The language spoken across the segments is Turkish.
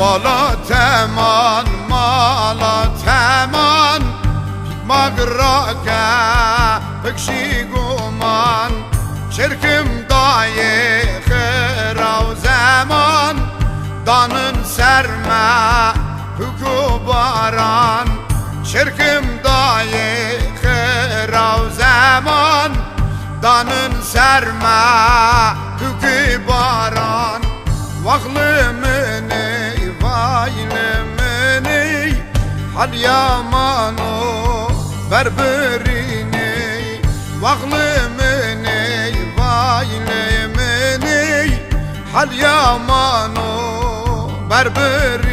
مالا تمان مالا تمان مغراقه بکشی گمان شرکم دایه خراو زمان دانın serme huku baran Şirkim daye khirav zaman Danın serme huku Hal yaman o berberini Vaklımını vaylımını Hal yaman o berberini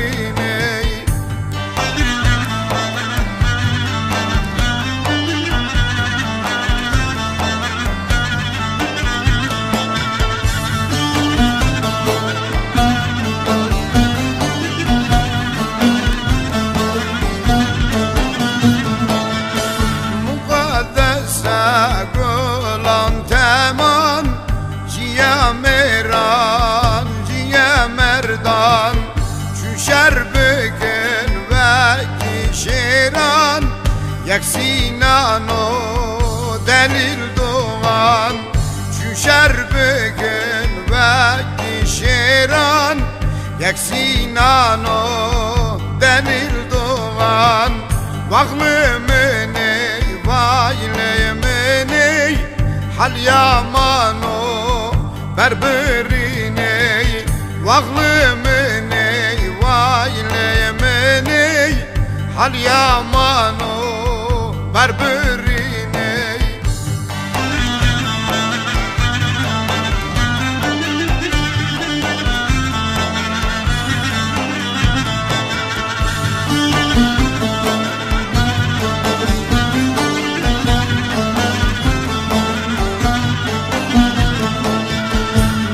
Yaksinan o delil doğan Düşer bugün ve kişiran. Yaksinan o delil doğan Vaklımını vaylımını Hal yaman o berberini Vaklımını vaylımını Hal yaman o berberini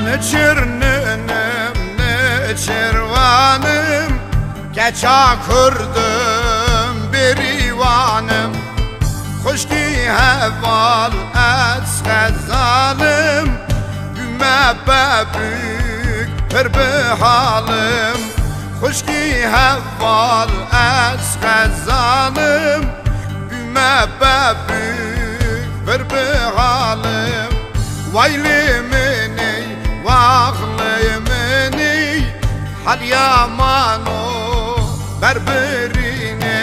Ne çırnınım ne çırvanım Geça kurdum bir ivanım heval et zalim Güme bebük bir bir halim Hoş ki heval et zalim Güme bebük bir bir halim Vaylimini, vaklımini Hal yaman o berberini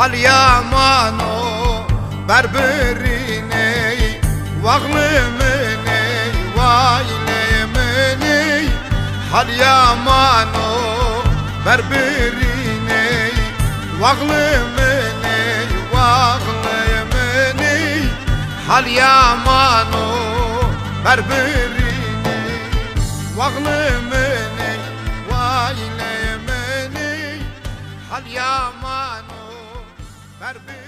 Hal yaman o berberini Vaklımini, vaylimini Hal yaman o berberini Vaklımını, vaklımını Hal might have been.